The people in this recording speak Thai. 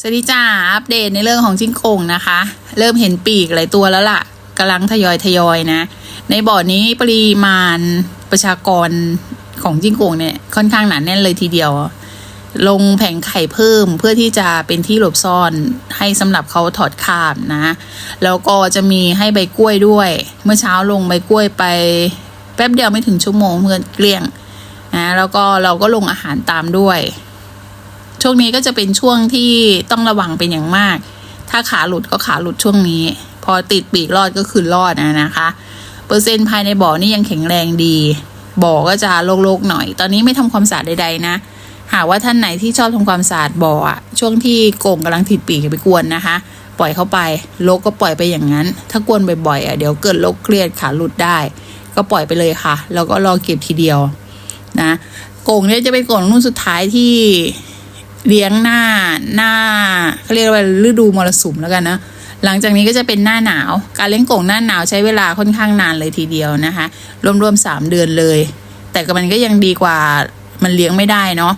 สวัสดีจ้าอัปเดตในเรื่องของจิ้งโก่งนะคะ เริ่มเห็นปีกหลายตัวแล้วล่ะกำลังทยอยทยอยนะ ในบ่อนี้ปริมาณประชากรของจิ้งโก่งเนี่ยค่อนข้างหนาแน่นเลยทีเดียว ลงแผงไข่เพิ่มเพื่อที่จะเป็นที่หลบซ่อนให้สำหรับเขาถอดคาบนะ แล้วก็จะมีให้ใบกล้วยด้วย เมื่อเช้าลงใบกล้วยไป แป๊บเดียวไม่ถึงชั่วโมงเพื่อนเกลี้ยงนะแล้วก็เราก็ลงอาหารตามด้วย ช่วงนี้ก็จะเป็นช่วงที่ต้องระวังเป็นอย่างมาก ถ้าขาหลุดก็ขาหลุดช่วงนี้ พอติดปีกรอดก็คือรอดนะนะคะ เปอร์เซ็นต์ภายในบ่อนี่ยังแข็งแรงดี บ่อก็จะโลกๆหน่อย ตอนนี้ไม่ทำความสะอาดใดๆนะ หากว่าท่านไหนที่ชอบทำความสะอาดบ่ออะช่วงที่โก่งกำลังติดปีกไปกวนนะคะ ปล่อยเข้าไปโลกก็ปล่อยไปอย่างนั้น ถ้ากวนบ่อยๆอะเดี๋ยวเกิดโรคเครียดขาหลุดได้ ก็ปล่อยไปเลยค่ะ แล้วก็รอเก็บทีเดียวนะโก่งเนี่ยจะเป็นโก่งรุ่นสุดท้ายที่ เลี้ยงหน้าหน้าเขาเรียกว่าฤดูมรสุมแล้วกันนะหลังจากนี้ก็จะเป็นหน้าหนาว การเลี้ยงโกงหน้าหนาวใช้เวลาค่อนข้างนานเลยทีเดียวนะคะ รวมๆสามเดือนเลย แต่ก็มันก็ยังดีกว่ามันเลี้ยงไม่ได้เนาะ